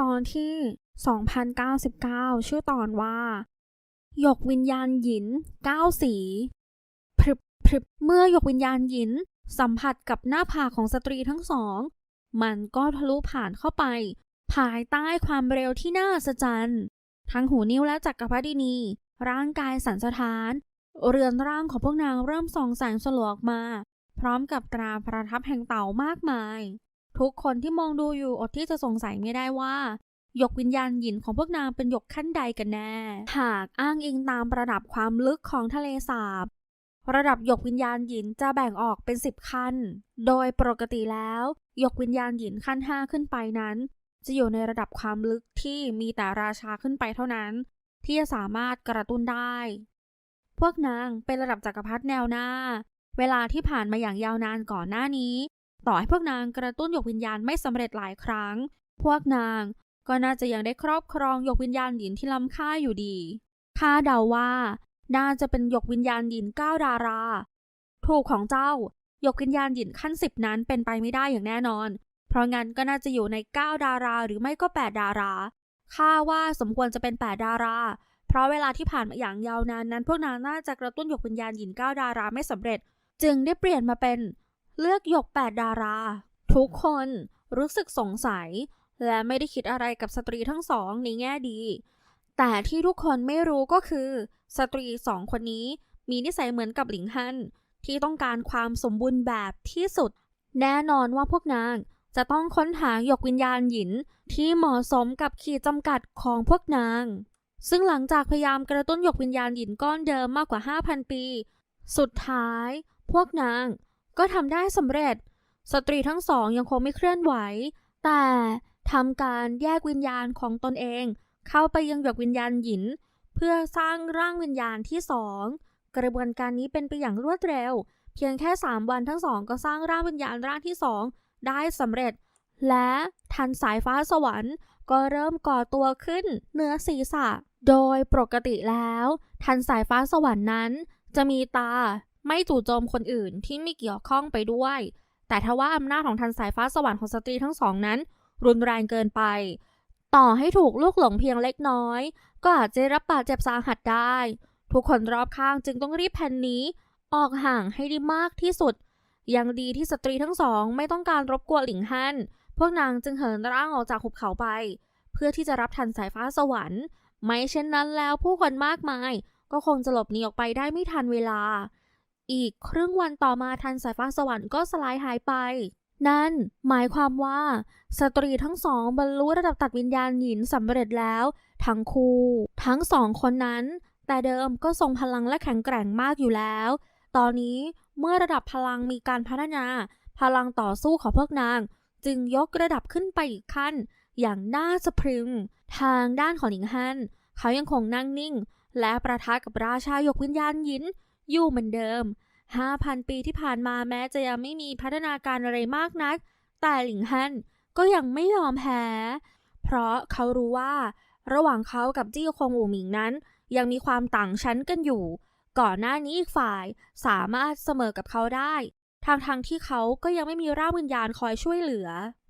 ตอนที่ 2099 ชื่อตอนว่า หยกวิญญาณหยินเก้าสีพรึบพรึบเมื่อหยกวิญญาณหยิน สัมผัสกับหน้าผากของสตรีทั้งสอง มันก็ทะลุผ่านเข้าไป ภายใต้ความเร็วที่น่าสะจรรย์ทั้งหูนิ้วและจักรพรรดินี ร่างกายสันสะท้าน เรือนร่างของพวกนางเริ่มส่องแสงสลัวออกมา พร้อมกับตราประทับแห่งเต่ามากมาย ทุกคนที่มองดูอยู่อดที่จะสงสัยไม่ได้ว่าหยกวิญญาณหยินของพวกนางเป็นหยกขั้นใดกันแน่ หากอ้างอิงตามระดับความลึกของทะเลสาบ ระดับหยกวิญญาณหยินจะแบ่งออกเป็นสิบขั้น โดยปกติแล้วหยกวิญญาณหยินขั้นห้าขึ้นไปนั้น จะอยู่ในระดับความลึกที่มีแต่ราชาขึ้นไปเท่านั้น ที่จะสามารถกระตุ้นได้ พวกนางเป็นระดับจักรพรรดิแนวหน้า เวลาที่ผ่านมาอย่างยาวนานก่อนหน้านี้ ต่อให้พวกนางกระตุ้นหยกวิญญาณไม่สำเร็จหลายครั้ง พวกนางก็น่าจะยังได้ครอบครองหยกวิญญาณหยินที่ล้ำค่าอยู่ดีข้าเดาว่า น่าจะเป็นหยกวิญญาณหยินเก้าดารา ถูกของเจ้าหยกวิญญาณหยินขั้นสิบนั้นเป็นไปไม่ได้อย่างแน่นอน เพราะงั้นก็น่าจะอยู่ในเก้าดาราหรือไม่ก็แปดดาราข้าว่าสมควรจะเป็นแปดดารา เพราะเวลาที่ผ่านมาอย่างยาวนานนั้น พวกนางน่าจะกระตุ้นหยกวิญญาณหยินเก้าดาราไม่สำเร็จ จึงได้เปลี่ยนมาเป็น เลือกหยกแปดดารา ทุกคนรู้สึกสงสัย และไม่ได้คิดอะไรกับสตรีทั้งสองในแง่ดี แต่ที่ทุกคนไม่รู้ก็คือ สตรีสองคนนี้มีนิสัยเหมือนกับหลิงฮั่นที่ต้องการความสมบูรณ์แบบที่สุด แน่นอนว่าพวกนางจะต้องค้นหาหยกวิญญาณหยินที่เหมาะสมกับขีดจำกัดของพวกนาง ซึ่งหลังจากพยายามกระตุ้นหยกวิญญาณหยินก้อนเดิมมากกว่า 5,000 ปี สุดท้าย พวกนาง ก็ทำได้สำเร็จ สตรีทั้งสองยังคงไม่เคลื่อนไหว แต่ทำการแยกวิญญาณของตนเอง เข้าไปยังหยกวิญญาณหยิน เพื่อสร้างร่างวิญญาณที่สองกระบวนการนี้เป็นไปอย่างรวดเร็ว เพียงแค่ 3 วันทั้งสองก็สร้างร่างวิญญาณร่างที่สองได้สำเร็จ และทันสายฟ้าสวรรค์ก็เริ่มก่อตัวขึ้นเหนือศีรษะ โดยปกติแล้ว ทันสายฟ้าสวรรค์นั้น จะมีตา ไม่จู่โจมคนอื่นที่ไม่เกี่ยวข้องไปด้วย แต่ทว่าอำนาจของทันสายฟ้าสวรรค์ของสตรีทั้งสองนั้น รุนแรงเกินไป ต่อให้ถูกลูกหลงเพียงเล็กน้อย ก็อาจจะได้รับบาดเจ็บสาหัสได้ ทุกคนรอบข้างจึงต้องรีบแผ่นนี้ออกห่างให้ได้มากที่สุด ยังดีที่สตรีทั้งสองไม่ต้องการรบกวนหลิงฮั่น พวกนางจึงเหินร่างออกจากหุบเขาไป เพื่อที่จะรับทันสายฟ้าสวรรค์ ไม่เช่นนั้นแล้วผู้คนมากมาย ก็คงจะหลบหนีออกไปได้ไม่ทันเวลา อีก ครึ่งวันต่อมาทันสายฟ้าสวรรค์ก็สลายหายไป นั่นหมายความว่า สตรีทั้งสองบรรลุระดับตัดวิญญาณหญินสำเร็จแล้ว ทั้งคู่ ทั้งสองคนนั้น แต่เดิมก็ทรงพลังและแข็งแกร่งมากอยู่แล้ว ตอนนี้เมื่อระดับพลังมีการพัฒนา พลังต่อสู้ของพวกนาง จึงยกระดับขึ้นไปอีกขั้น อย่างน่าสะพรึง ทางด้านของหลิงฮันเขายังคงนั่งนิ่ง และประทะกับราชายกวิญญาณหยิน อยู่เหมือนเดิม 5,000 ปีที่ผ่านมาแม้จะยังไม่มีพัฒนาการอะไรมากนัก แต่หลิงฮันก็ยังไม่ยอมแพ้ เพราะเขารู้ว่า ระหว่างเขากับจี้คงอู่หมิงนั้น ยังมีความต่างชั้นกันอยู่ ก่อนหน้านี้อีกฝ่ายสามารถเสมอกับเขาได้ ทางทางที่เขาก็ยังไม่มีร่างวิญญาณคอยช่วยเหลือ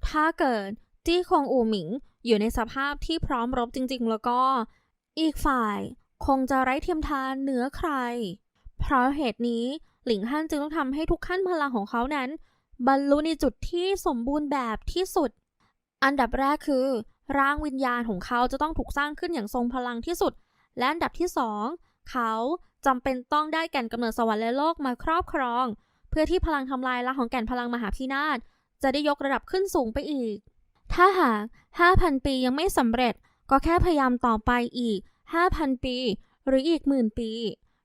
ถ้าเกิดจี้คงอู่หมิงอยู่ในสภาพที่พร้อมรบจริง ๆ แล้วก็ อีกฝ่ายคงจะไร้เทียมทานเหนือใคร เพราะเหตุนี้หลิงฮั่นจึงต้องทำให้ทุกขั้นพลังของเขานั้น บรรลุในจุดที่สมบูรณ์แบบที่สุด อันดับแรกคือ ร่างวิญญาณของเขาจะต้องถูกสร้างขึ้นอย่างทรงพลังที่สุด และอันดับที่สองเขาจำเป็นต้องได้แก่นกำเนิดสวรรค์และโลกมาครอบครอง เพื่อที่พลังทำลายล้างของแก่นพลังมหาพินาศจะได้ยกระดับขึ้นสูงไปอีก ถ้าหาก 5,000 ปียังไม่สำเร็จ ก็แค่พยายามต่อไปอีก 5,000 ปี หรืออีกหมื่นปี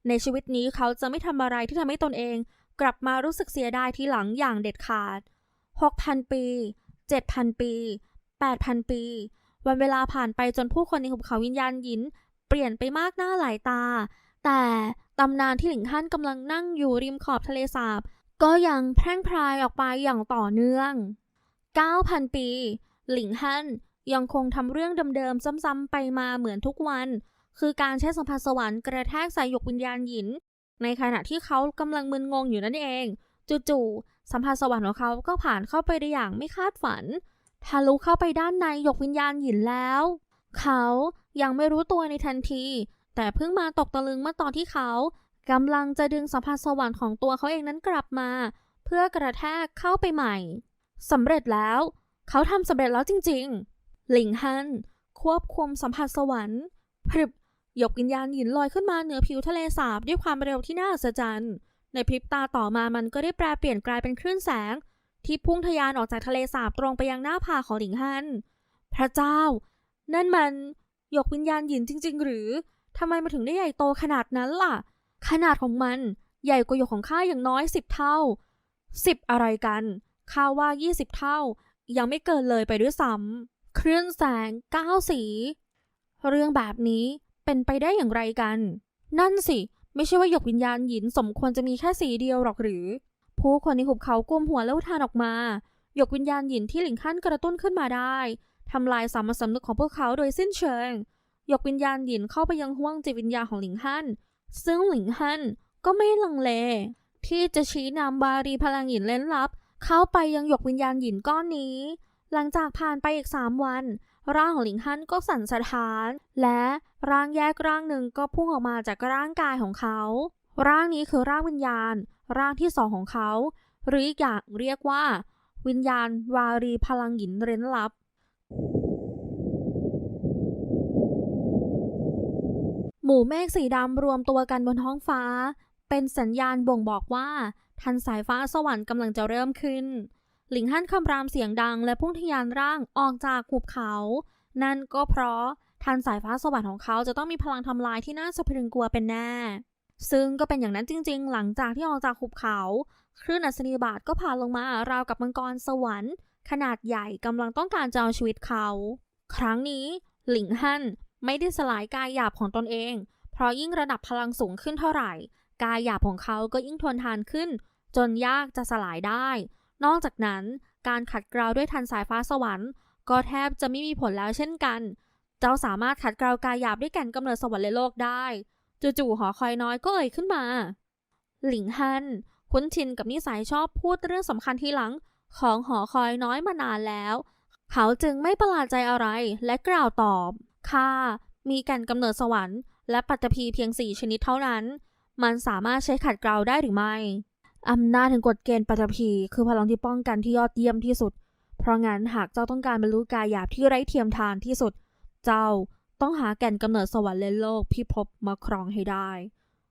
ในชีวิตนี้เขาจะไม่ทำอะไรที่ทำให้ตนเอง กลับมารู้สึกเสียดายทีหลังอย่างเด็ดขาด 6,000 ปี 7,000 ปี 8,000 ปี วันเวลาผ่านไปจนผู้คนในหุบเขาวิญญาณหยิน เปลี่ยนไปมากหน้าหลายตา แต่ตำนานที่หลิงฮั่นกำลังนั่งอยู่ริมขอบทะเลสาบ ก็ยังแพร่งพรายออกไปอย่างต่อเนื่อง 9,000 ปี หลิงฮั่นยังคงทำเรื่องเดิมๆซ้ำๆไปมาเหมือนทุกวัน คือการใช้สัมผัสสวรรค์กระแทกใส่หยกวิญญาณหยิน ในขณะที่เขากำลังมึนงงอยู่นั่นเอง จู่ๆสัมผัสสวรรค์ของเขาก็ผ่านเข้าไปได้อย่างไม่คาดฝันทะลุเข้าไปด้านในหยกวิญญาณหยินแล้ว เขายังไม่รู้ตัวในทันที แต่เพิ่งมาตกตะลึงเมื่อตอนที่เขากำลังจะดึงสัมผัสสวรรค์ของตัวเขาเองนั้นกลับมา เพื่อกระแทกเข้าไปใหม่สำเร็จแล้ว เขาทำสำเร็จแล้วจริงๆ หลิงฮันควบคุมสัมผัสสวรรค์พรึบ หยกวิญญาณหยินลอยขึ้นมาเหนือผิวทะเลสาบด้วยความเร็วที่น่าอัศจรรย์ ในพริบตาต่อมามันก็ได้แปลเปลี่ยนกลายเป็นคลื่นแสง ที่พุ่งทะยานออกจากทะเลสาบตรงไปยังหน้าผาของหลิงฮัน พระเจ้า นั่นมันหยกวิญญาณหยินจริง ๆ หรือทำไมมันถึงได้ใหญ่โตขนาดนั้นล่ะ ขนาดของมันใหญ่กว่าหยกของข้าอย่างน้อยสิบเท่าสิบอะไรกันข้าว่ายี่สิบเท่า ยังไม่เกินเลยไปด้วยซ้ำเคลื่อนแสงเก้าสี เรื่องแบบนี้ เป็นไปได้อย่างไรกัน นั่นสิ ไม่ใช่ว่าหยกวิญญาณหยินสมควรจะมีแค่สีเดียวหรอกหรือ ผู้คนในหุบเขาก้มหัวแล้วทานออกมา หยกวิญญาณหยินที่หลิงขั้นกระตุ้นขึ้นมาได้ทำลายสามัญสำนึกของพวกเขาโดยสิ้นเชิง หยกวิญญาณหยินเข้าไปยังห้วงจิตวิญญาณของหลิงฮั่น ซึ่งหลิงฮั่นก็ไม่ลังเล ที่จะชี้นำบารีพลังหยินเล่นลับ เข้าไปยังหยกวิญญาณหยินก้อนนี้ หลังจากผ่านไปอีกสามวัน ร่างของหลิงฮั่นก็สั่นสะท้าน และร่างแยกร่างหนึ่งก็พุ่งออกมาจากร่างกายของเขา ร่างนี้คือร่างวิญญาณ ร่างที่สองของเขา หรืออีกอย่างเรียกว่า วิญญาณวารีพลังหยินเร้นลับ หมู่เมฆสีดำรวมตัวกันบนท้องฟ้า เป็นสัญญาณบ่งบอกว่า ทันสายฟ้าสวรรค์กำลังจะเริ่มขึ้น หลิงฮั่นคำรามเสียงดังและพุ่งทะยานร่างออกจากหุบเขา นั่นก็เพราะทันสายฟ้าสวรรค์ของเขาจะต้องมีพลังทำลายที่น่าสะพรึงกลัวเป็นแน่ ซึ่งก็เป็นอย่างนั้นจริง ๆ หลังจากที่ออกจากหุบเขา คลื่นอัศนีบาตก็ผ่านลงมาราวกับมังกรสวรรค์ ขนาดใหญ่กำลังต้องการจะเอาชีวิตเขา ครั้งนี้หลิงฮั่นไม่ได้สลายกายหยาบของตนเอง เพราะยิ่งระดับพลังสูงขึ้นเท่าไหร่ กายหยาบของเขาก็ยิ่งทนทานขึ้น จนยากจะสลายได้ นอกจากนั้นการขัดเกลาด้วยทันสายฟ้าสวรรค์ ก็แทบจะไม่มีผลแล้วเช่นกัน เจ้าสามารถขัดเกลากายหยาบด้วยแก่นกำเนิดสวรรค์และโลกได้ จู่ๆหอคอยน้อยก็เอ่ยขึ้นมา หลิงฮันคุ้นชินกับนิสัยชอบพูดเรื่องสำคัญทีหลัง ของหอคอยน้อยมานานแล้ว เขาจึงไม่ประหลาดใจอะไรและกล่าวตอบข้ามีแก่นกำเนิดสวรรค์และปัตตภีเพียงสี่ชนิดเท่านั้น มันสามารถใช้ขัดเกลาได้หรือไม่ อำนาจถึงกฎเกณฑ์ปัตตภีคือพลังที่ป้องกันที่ยอดเยี่ยมที่สุด เพราะงั้นหากเจ้าต้องการบรรลุกายหยาบที่ไร้เทียมทานที่สุด เจ้าต้องหาแก่นกำเนิดสวรรค์และโลกพิภพมาครองให้ได้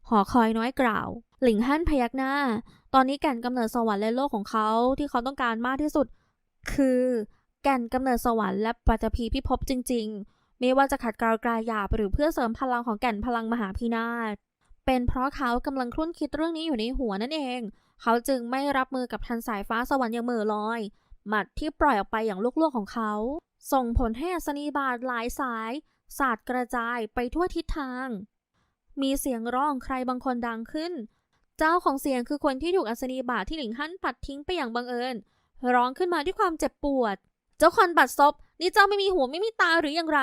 หอคอยน้อยกล่าว หลิงฮั่นพยักหน้า ตอนนี้แก่นกำเนิดสวรรค์และโลกของเขาที่เขาต้องการมากที่สุด คือแก่นกำเนิดสวรรค์และปัตตภีพิภพจริง ๆ ไม่ว่าจะขัดเกลากายหยาบหรือเพื่อเสริมพลังของแก่นพลังมหาพินาศ เป็นเพราะเขากำลังครุ่นคิดเรื่องนี้อยู่ในหัวนั่นเอง เขาจึงไม่รับมือกับทันสายฟ้าสวรรค์อย่างเมือลอย หมัดที่ปล่อยออกไปอย่างลวกๆของเขา ส่งผลให้อัศนีบาตหลายสาย สาดกระจายไปทั่วทิศทาง มีเสียงร้องใครบางคนดังขึ้น เจ้าของเสียงคือคนที่ถูกอัศนีบาตที่หลิงฮั่นปัดทิ้งไปอย่างบังเอิญ ร้องขึ้นมาด้วยความเจ็บปวด เจ้าคนบัดซบนี่เจ้าไม่มีหัวไม่มีตาหรืออย่างไร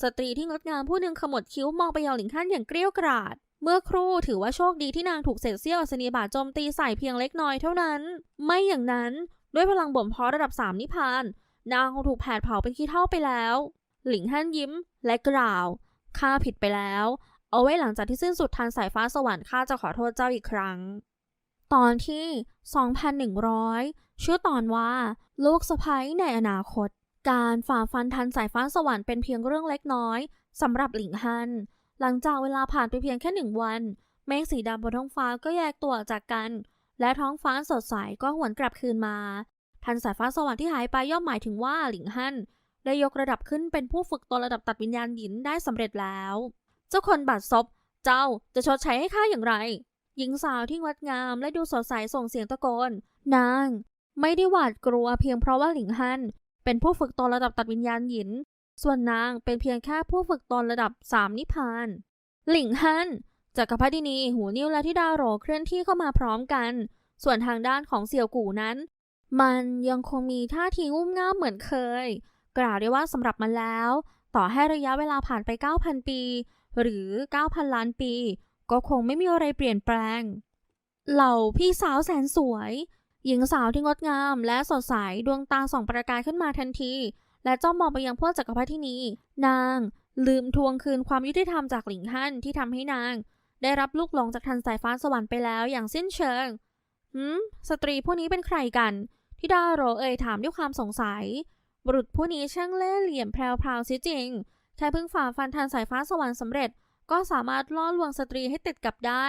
สตรีที่งดงามผู้หนึ่งขมวดคิ้วมองไปยังหลิงฮั่นอย่างเกรี้ยวกราด เมื่อครู่ถือว่าโชคดีที่นางถูกเศษเสี้ยวอัศนีบาตโจมตีใส่เพียงเล็กน้อยเท่านั้น ไม่อย่างนั้นด้วยพลังบ่มเพาะระดับสามนิพาน นางคงถูกแผดเผาเป็นขี้เท่าไปแล้ว หลิงฮั่นยิ้มและกล่าวข้าผิดไปแล้ว เอาไว้หลังจากที่สิ้นสุดทานสายฟ้าสวรรค์ข้าจะขอโทษเจ้าอีกครั้ง ตอนที่ 2,100 ชื่อตอนว่า ลูกสะพ้ยในอนาคต การฝ่าฟันทันสายฟ้าสวรรค์เป็นเพียงเรื่องเล็กน้อยสำหรับหลิงฮั่น หลังจากเวลาผ่านไปเพียงแค่หนึ่งวัน เมฆสีดำบนท้องฟ้าก็แยกตัวออกจากกัน และท้องฟ้าสดใสก็หวนกลับคืนมา ทันสายฟ้าสวรรค์ที่หายไปย่อมหมายถึงว่าหลิงฮั่นได้ยกระดับขึ้นเป็นผู้ฝึกตนระดับตัดวิญญาณหยินได้สำเร็จแล้ว เจ้าคนบาดซบ เจ้าจะชดใช้ให้ข้าอย่างไร หญิงสาวที่งดงามและดูสดใสส่งเสียงตะโกน นาง ไม่ได้หวาดกลัวเพียงเพราะว่าหลิงฮั่นเป็นผู้ฝึกตนระดับตัดวิญญาณหยิน ส่วนนางเป็นเพียงแค่ผู้ฝึกตนระดับสามนิพพาน หลิงฮันจักรพรรดินีหูนิ้วและที่ดาโรเคลื่อนที่เข้ามาพร้อมกัน ส่วนทางด้านของเสี่ยวกู่นั้น มันยังคงมีท่าทีงุ่มง่ามเหมือนเคย กล่าวได้ว่าสำหรับมันแล้ว ต่อให้ระยะเวลาผ่านไป 9,000 ปี หรือ 9,000 ล้านปี ก็คงไม่มีอะไรเปลี่ยนแปลง เหล่าพี่สาวแสนสวย หญิงสาวที่งดงามและสดใสดวงตาส่องประกายขึ้นมาทันที และจ้องมองไปยังพวกจักรพรรดินีนาง ลืมทวงคืนความยุติธรรมจากหลิงฮั่นที่ทำให้นาง ได้รับลูกหลงจากทันสายฟ้าสวรรค์ไปแล้วอย่างสิ้นเชิงหืมสตรีผู้นี้เป็นใครกันที่ดาโรเอ่ยถามด้วยความสงสัย บุรุษผู้นี้ช่างเล่ห์เหลี่ยมแพรวๆเสียจริงแค่เพิ่งฝ่าฟันทันสายฟ้าสวรรค์สำเร็จ ก็สามารถล่อลวงสตรีให้ติดกับได้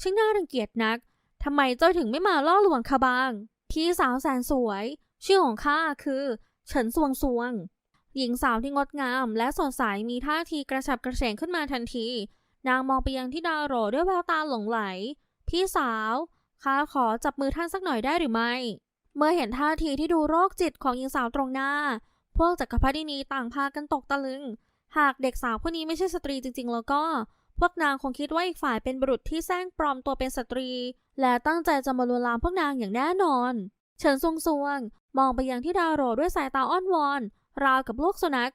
ช่างน่ารังเกียจนักทำไมเจ้าถึงไม่มาล่อลวงข้าบ้าง พี่สาวแสนสวย ชื่อของข้าคือ เฉินซวงซวง หญิงสาวที่งดงามและสดใสมีท่าทีกระฉับกระเฉงขึ้นมาทันที นางมองไปยังที่ดาโรด้วยแววตาหลงไหล พี่สาวข้าขอจับมือท่านสักหน่อยได้หรือไม่ เมื่อเห็นท่าทีที่ดูโรคจิตของหญิงสาวตรงหน้า พวกจักรพรรดินีต่างพากันตกตะลึง หากเด็กสาวผู้นี้ไม่ใช่สตรีจริง ๆ แล้วก็ พวกนางคงคิดว่าอีกฝ่ายเป็นบุรุษที่แซงปลอมตัวเป็นสตรี และตั้งใจจะมาลวนลามพวกนางอย่างแน่นอน เฉินซวงซวงมองไปยังที่ดาโรด้วยสายตาอ้อนวอน ราวกับลูกสุนัข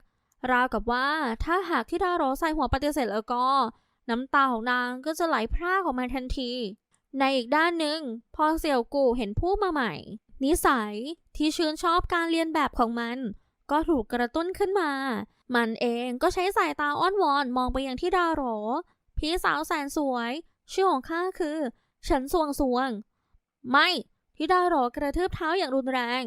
ราวกับว่าถ้าหากที่ดาโรใส่หัวปฏิเสธแล้วก็ น้ำตาของนางก็จะไหลพรากออกมาทันที ในอีกด้านหนึ่ง พอเสี่ยวกู่เห็นผู้มาใหม่ นิสัยที่ชื่นชอบการเรียนแบบของมัน ก็ถูกกระตุ้นขึ้นมา มันเองก็ใช้สายตาอ้อนวอนมองไปยังที่ดาโรพี่สาวแสนสวย ชื่อของข้าคือ ฉันสวงสวง ไม่ ที่ดาโรกระทืบเท้าอย่างรุนแรง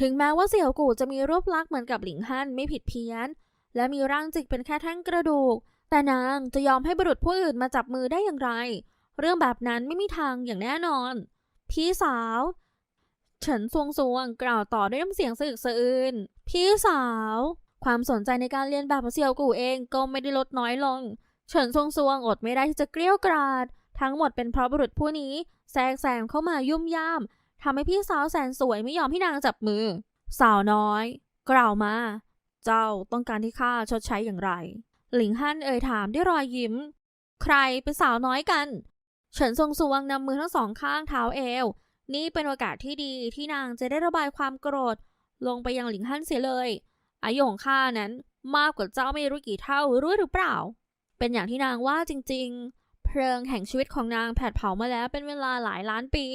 ถึงแม้ว่าเสี่ยวกู่จะมีรูปลักษณ์เหมือนกับหลิงฮั่นไม่ผิดเพี้ยน และมีร่างจิกเป็นแค่แท่งกระดูก แต่นางจะยอมให้บุรุษผู้อื่นมาจับมือได้อย่างไร เรื่องแบบนั้นไม่มีทางอย่างแน่นอน พี่สาวเฉินซวงซวงกล่าวต่อด้วยน้ำเสียงสะอึกสะอื้นพี่สาว ความสนใจในการเรียนแบบของเสี่ยวกู่เองก็ไม่ได้ลดน้อยลง เฉินซวงซวงอดไม่ได้ที่จะเกลี้ยวกราดทั้งหมดเป็นเพราะบุรุษผู้นี้แทรกแซงเข้ามายุ่มย่าม ทำให้พี่สาวแสนสวยไม่ยอมให้นางจับมือ สาวน้อย กล่าวมา เจ้าต้องการที่ข้าชดใช้อย่างไร หลิงฮั่นเอ่ยถามด้วยรอยยิ้ม ใครเป็นสาวน้อยกัน เฉินซงซวงนำมือทั้งสองข้างเท้าเอว นี่เป็นโอกาสที่ดีที่นางจะได้ระบายความโกรธ ลงไปยังหลิงฮั่นเสียเลย อายุของข้านั้นมากกว่าเจ้าไม่รู้กี่เท่ารู้หรือเปล่า เป็นอย่างที่นางว่าจริง ๆ เพลิงแห่งชีวิตของนางแผดเผามาแล้วเป็นเวลาหลายล้านปี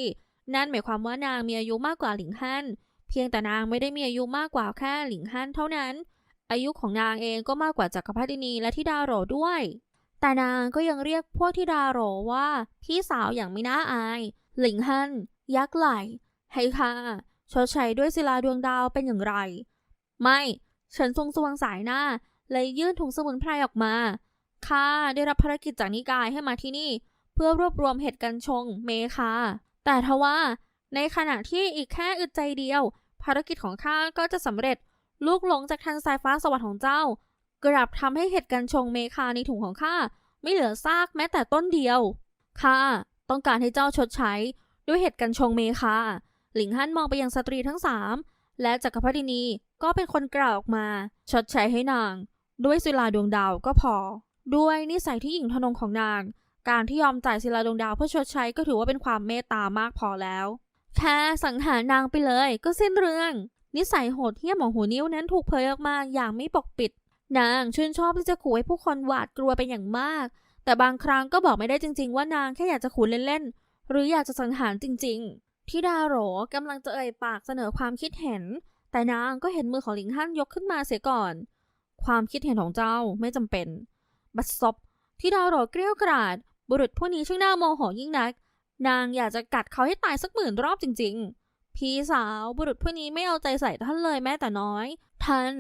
นั่นหมายความว่านางมีอายุมากกว่าหลิงฮั่นเพียงแต่นางไม่ได้มีอายุมากกว่าแค่หลิงฮั่นเท่านั้น อายุของนางเองก็มากกว่าจักรพรรดินีและทิดาโรด้วย แต่นางก็ยังเรียกพวกทิดาโรว่า พี่สาวอย่างไม่น่าอาย หลิงฮั่นยักษ์ไหลให้ค่ะชดใช้ด้วยศิลาดวงดาวเป็นอย่างไร ไม่ ฉันทรงสวงสายหน้าเลยยื่นถุงสมุนไพรออกมาข้าได้รับภารกิจจากนิกายให้มาที่นี่ เพื่อรวบรวมเห็ดกัญชงเมคา แต่ทว่าในขณะที่อีกแค่อึดใจเดียว ภารกิจของข้าก็จะสำเร็จลูกหลงจากทันสายฟ้าสวรรค์ของเจ้า กลับทำให้เห็ดกัญชงเมคาในถุงของข้าไม่เหลือซากแม้แต่ต้นเดียวข้าต้องการให้เจ้าชดใช้ ด้วยเห็ดกัญชงเมคาหลิงฮั่นมองไปยังสตรีทั้งสามและจักรพรรดินีก็เป็นคนกล่าวออกมา ชดใช้ให้นาง ด้วยศิลาดวงดาวก็พอ ด้วยนิสัยที่หญิงทนงของนาง การที่ยอมจ่ายศิลาดวงดาวเพื่อชดใช้ก็ถือว่าเป็นความเมตตามากพอแล้ว แค่สังหารนางไปเลยก็สิ้นเรื่อง นิสัยโหดเหี้ยมของหูนิ้วนั้นถูกเผยออกมาอย่างไม่ปกปิด นางชื่นชอบที่จะขู่ให้ผู้คนหวาดกลัวเป็นอย่างมาก แต่บางครั้งก็บอกไม่ได้จริง ๆ ว่านางแค่อยากจะขู่เล่นๆหรืออยากจะสังหารจริง ๆที่ดาโหรกำลังจะเอ่ยปากเสนอความคิดเห็น แต่นางก็เห็นมือของหลิงฮั่นยกขึ้นมาเสียก่อน ความคิดเห็นของเจ้าไม่จำเป็น บัดซบที่ดาโหรเกลี้ยวกราด บุรุษผู้นี้ช่างน่าโมโหยิ่งนัก นางอยากจะกัดเขาให้ตายสักหมื่นรอบจริง ๆ พี่สาวบุรุษผู้นี้ไม่เอาใจใส่ท่านเลยแม้แต่น้อย ท่าน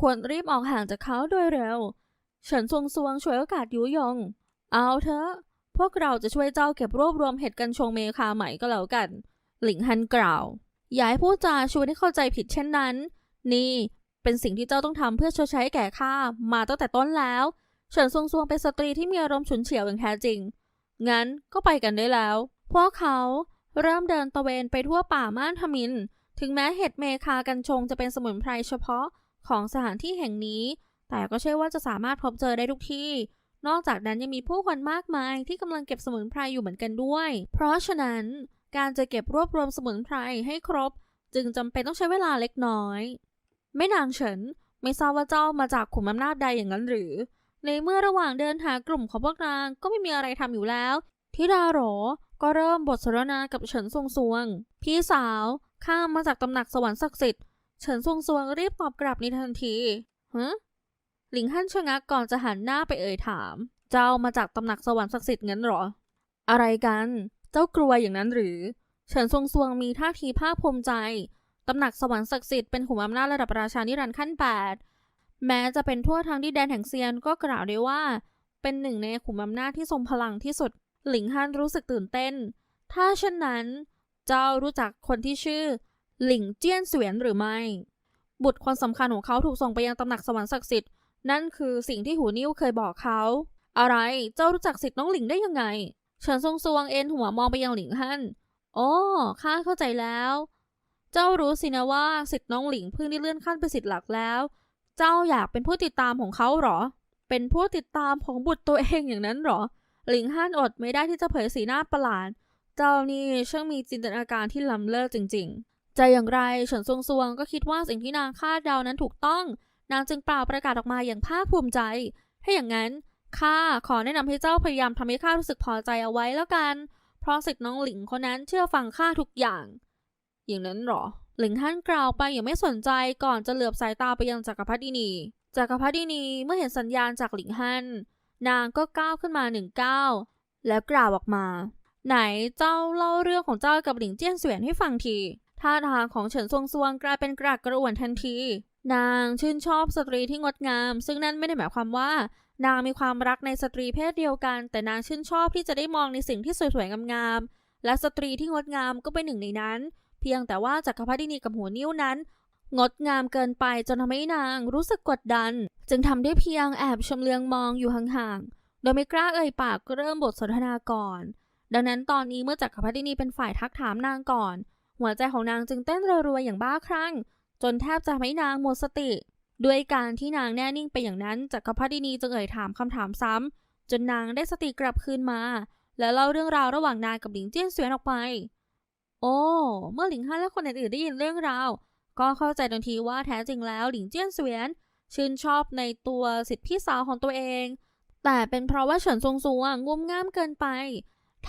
ควรรีบออกห่างจากเขาโดยเร็ว เฉินซวงซวงช่วยโอกาสยุยง เอาเถอะ พวกเราจะช่วยเจ้าเก็บรวบรวมเห็ดกันชงเมคาใหม่ก็แล้วกัน หลิงฮันกล่าว อย่าให้ผู้จาชวนให้เข้าใจผิดเช่นนั้น นี่เป็นสิ่งที่เจ้าต้องทำเพื่อชดใช้แก่ข้ามาตั้งแต่ต้นแล้ว เฉินซวงซวงเป็นสตรีที่มีอารมณ์ฉุนเฉียวอย่างแท้จริง งั้นก็ไปกันได้แล้ว พวกเขาเริ่มเดินตะเวนไปทั่วป่าม่านทมิน ถึงแม้เห็ดเมคากันชงจะเป็นสมุนไพรเฉพาะของสถานที่แห่งนี้ แต่ก็เชื่อว่าจะสามารถพบเจอได้ทุกที่ นอกจากนั้นยังมีผู้คนมากมายที่กำลังเก็บสมุนไพรอยู่เหมือนกันด้วย เพราะฉะนั้นการจะเก็บรวบรวมสมุนไพรให้ครบ จึงจำเป็นต้องใช้เวลาเล็กน้อย ไม่นางเฉิน ไม่ทราบว่าเจ้ามาจากขุมอำนาจใดอย่างนั้นหรือ ในเมื่อระหว่างเดินหากลุ่มของพวกนางก็ไม่มีอะไรทำอยู่แล้วทิดาหรอ ก็เริ่มบทสนทนากับเฉินซวงซวง พี่สาวข้ามมาจากตำหนักสวรรค์ศักดิ์สิทธิ์เฉินซวงซวงรีบตอบกลับในทันทีฮะหลิงฮั่นชะงักก่อนจะหันหน้าไปเอ่ยถาม เจ้ามาจากตำหนักสวรรค์ศักดิ์สิทธิ์งั้นหรอ อะไรกัน เจ้ากลัวอย่างนั้นหรือ เฉินซวงซวงมีท่าทีภาคภูมิใจตำหนักสวรรค์ศักดิ์สิทธิ์เป็นขุมอำนาจระดับราชานิรันดร์ขั้นแปด แม้จะเป็นทั่วทั้งดินแดนแห่งเซียนก็กล่าวได้ว่า เป็นหนึ่งในขุมอำนาจที่ทรงพลังที่สุด หลิงฮั่นรู้สึกตื่นเต้น ถ้าเช่นนั้น เจ้ารู้จักคนที่ชื่อ หลิงเจี้ยนเสวียนหรือไม่ บุตรคนสำคัญของเขาถูกส่งไปยังตำหนักสวรรค์ศักดิ์สิทธิ์นั่นคือสิ่งที่หูนิ้วเคยบอกเขา อะไรเจ้ารู้จักสิทธิ์น้องหลิงได้ยังไงเฉินซงซวงเอ็นหัวมองไปยังหลิงฮั่นอ๋อข้าเข้าใจแล้ว เจ้ารู้สินะว่าสิทธิ์น้องหลิงเพิ่งได้เลื่อนขั้นเป็นสิทธิ์หลักแล้ว เจ้าอยากเป็นผู้ติดตามของเขาเหรอ เป็นผู้ติดตามของบุตรตัวเองอย่างนั้นเหรอ หลิงฮั่นอดไม่ได้ที่จะเผยสีหน้าประหลาด เจ้านี่ช่างมีจินตนาการที่ล้ำเลิศจริง ๆ ใจอย่างไรเฉินซวงซวงก็คิดว่าสิ่งที่นางคาดเดานั้นถูกต้อง นางจึงเปล่าประกาศออกมาอย่างภาคภูมิใจถ้าอย่างนั้นข้าขอแนะนำให้เจ้าพยายามทำให้ข้ารู้สึกพอใจเอาไว้แล้วกัน เพราะสิทธิ์น้องหลิงคนนั้นเชื่อฟังข้าทุกอย่าง อย่างนั้นเหรอ หลิงฮั่นกล่าวไปอย่างไม่สนใจก่อนจะเหลือบสายตาไปยังจักรพรรดินีจักรพรรดินีเมื่อเห็นสัญญาณจากหลิงฮั่นนางก็ก้าวขึ้นมาหนึ่งก้าวแล้วกล่าวออกมา ไหนเจ้าเล่าเรื่องของเจ้ากับหลิงเจี้ยนเสวียนให้ฟังทีท่าทางของเฉินซวงซวงกลายเป็นกระอักกระอ่วนทันที นางชื่นชอบสตรีที่งดงาม ซึ่งนั่นไม่ได้หมายความว่า นางมีความรักในสตรีเพศเดียวกัน แต่นางชื่นชอบที่จะได้มองในสิ่งที่สวยๆงามๆและสตรีที่งดงามก็เป็นหนึ่งในนั้น เพียงแต่ว่าจักรพรรดินีกับหัวนิ้วนั้น งดงามเกินไปจนทำให้นางรู้สึกกดดัน จึงทำได้เพียงแอบชำเลืองมองอยู่ห่างๆ โดยไม่กล้าเอ่ยปากเริ่มบทสนทนาก่อน ดังนั้นตอนนี้เมื่อจักรพรรดินีเป็นฝ่ายทักถามนางก่อน หัวใจของนางจึงเต้นรัวๆอย่างบ้าคลั่ง จนแทบจะทำให้นางหมดสติ ด้วยการที่นางแน่นิ่งไปอย่างนั้นจักรพรรดินีจึงเอ่ยถามคำถามซ้ำจนนางได้สติกลับคืนมา และเล่าเรื่องราวระหว่างนางกับหลิงเจี้ยนเสวียนออกไป โอ้ เมื่อหลิงฮั่นและคนอื่นๆได้ยินเรื่องราว ก็เข้าใจทันทีว่าแท้จริงแล้วหลิงเจี้ยนเสวียนชื่นชอบในตัวสิทธิพี่สาวของตัวเอง แต่เป็นเพราะว่าเฉินซงซวงุ่มง่ามเกินไป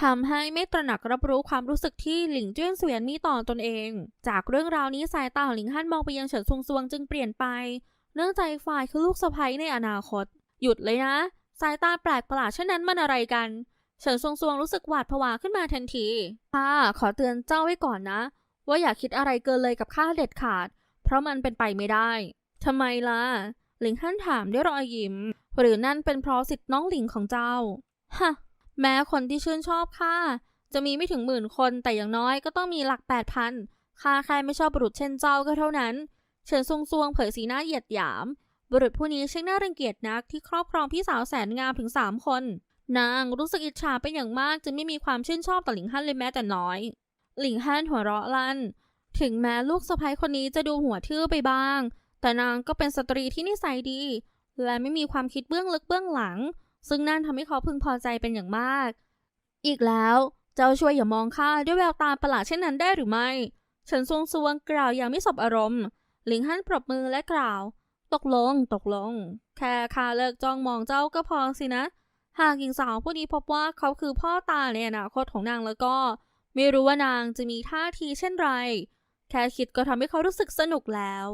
ทำให้ไม่ตระหนักรับรู้ความรู้สึกที่หลิงเจี้ยนเสวียนมีต่อตนเอง จากเรื่องราวนี้สายตาของหลิงฮั่นมองไปยังเฉินซงซวงจึงเปลี่ยนไป เนื่องใจฝ่ายคือลูกสะใภ้ในอนาคต หยุดเลยนะ สายตาแปลกประหลาดเช่นนั้นมันอะไรกัน เฉินซงซวงรู้สึกหวาดผวาขึ้นมาทันทีข้าขอเตือนเจ้าไว้ก่อนนะ ว่าอย่าคิดอะไรเกินเลยกับข้าเด็ดขาด เพราะมันเป็นไปไม่ได้ทำไมล่ะ หลิงฮั่นถามด้วยรอยยิ้ม หรือนั่นเป็นเพราะสิทธิ์น้องหลิงของเจ้า ฮะ แม้คนที่ชื่นชอบข้าจะมีไม่ถึงหมื่นคนแต่อย่างน้อยก็ต้องมีหลักแปดพันข้าแค่ไม่ชอบบุรุษเช่นเจ้าก็เท่านั้น เฉินซงซวงเผยสีหน้าเหยียดหยาม บุรุษผู้นี้ช่างน่ารังเกียจนักที่ครอบครองพี่สาวแสนงามถึงสามคน นางรู้สึกอิจฉาเป็นอย่างมากจึงไม่มีความชื่นชอบต่อหลิงฮั่นเลยแม้แต่น้อย หลิงฮั่นหัวเราะลั่น ถึงแม้ลูกสะใภ้คนนี้จะดูหัวทื่อไปบ้าง แต่นางก็เป็นสตรีที่นิสัยดี และไม่มีความคิดเบื้องลึกเบื้องหลัง ซึ่งนั่นทำให้เขาพึงพอใจเป็นอย่างมาก อีกแล้วเจ้าช่วยอย่ามองข้าด้วยแววตาประหลาดเช่นนั้นได้หรือไม่เฉินซวงซวงกล่าวอย่างไม่สบอารมณ์ หลิงฮั่นปรบมือและกล่าว ตกลง ตกลง แค่ข้าเลิกจ้องมองเจ้าก็พอสินะ หากหญิงสาวผู้นี้พบว่าเขาคือพ่อตาในอนาคตของนางแล้วก็ ไม่รู้ว่านางจะมีท่าทีเช่นไร แค่คิดก็ทำให้เขารู้สึกสนุกแล้ว